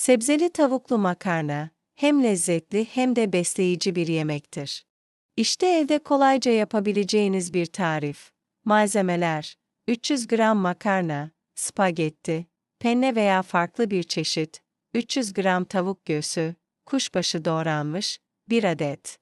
Sebzeli tavuklu makarna, hem lezzetli hem de besleyici bir yemektir. İşte evde kolayca yapabileceğiniz bir tarif. Malzemeler 300 gram makarna, spagetti, penne veya farklı bir çeşit, 300 gram tavuk göğsü, kuşbaşı doğranmış, 1 adet.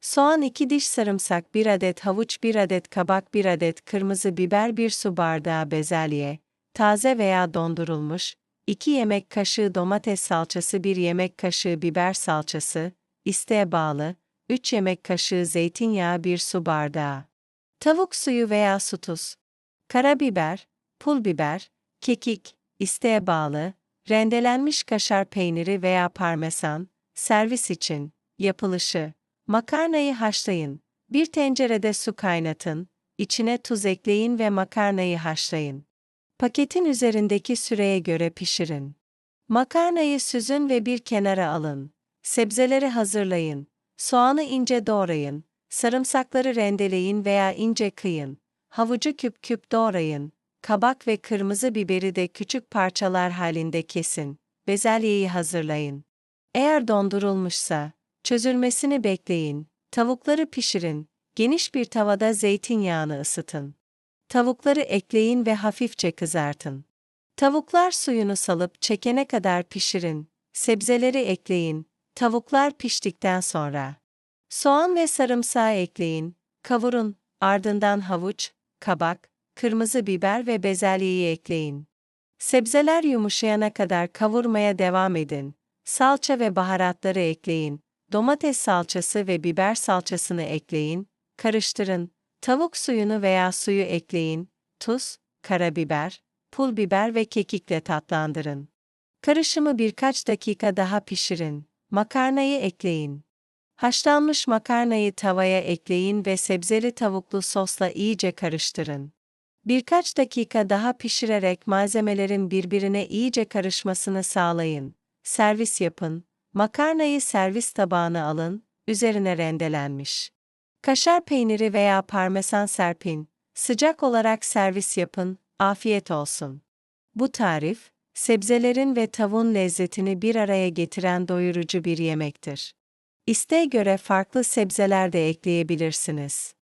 Soğan 2 diş sarımsak 1 adet havuç 1 adet kabak 1 adet kırmızı biber 1 su bardağı bezelye, taze veya dondurulmuş, 2 yemek kaşığı domates salçası 1 yemek kaşığı biber salçası, isteğe bağlı, 3 yemek kaşığı zeytinyağı 1 su bardağı. Tavuk suyu veya su tuz. Karabiber, pul biber, kekik, isteğe bağlı, rendelenmiş kaşar peyniri veya parmesan, servis için, yapılışı. Makarnayı haşlayın. Bir tencerede su kaynatın, içine tuz ekleyin ve makarnayı haşlayın. Paketin üzerindeki süreye göre pişirin. Makarnayı süzün ve bir kenara alın. Sebzeleri hazırlayın. Soğanı ince doğrayın. Sarımsakları rendeleyin veya ince kıyın. Havucu küp küp doğrayın. Kabak ve kırmızı biberi de küçük parçalar halinde kesin. Bezelyeyi hazırlayın. Eğer dondurulmuşsa, çözülmesini bekleyin. Tavukları pişirin. Geniş bir tavada zeytinyağını ısıtın. Tavukları ekleyin ve hafifçe kızartın. Tavuklar suyunu salıp çekene kadar pişirin. Sebzeleri ekleyin. Tavuklar piştikten sonra soğan ve sarımsağı ekleyin. Kavurun. Ardından havuç, kabak, kırmızı biber ve bezelyeyi ekleyin. Sebzeler yumuşayana kadar kavurmaya devam edin. Salça ve baharatları ekleyin. Domates salçası ve biber salçasını ekleyin. Karıştırın. Tavuk suyunu veya suyu ekleyin. Tuz, karabiber, pul biber ve kekikle tatlandırın. Karışımı birkaç dakika daha pişirin. Makarnayı ekleyin. Haşlanmış makarnayı tavaya ekleyin ve sebzeli tavuklu sosla iyice karıştırın. Birkaç dakika daha pişirerek malzemelerin birbirine iyice karışmasını sağlayın. Servis yapın. Makarnayı servis tabağına alın, üzerine rendelenmiş. Kaşar peyniri veya parmesan serpin. Sıcak olarak servis yapın, afiyet olsun. Bu tarif, sebzelerin ve tavuğun lezzetini bir araya getiren doyurucu bir yemektir. İsteğe göre farklı sebzeler de ekleyebilirsiniz.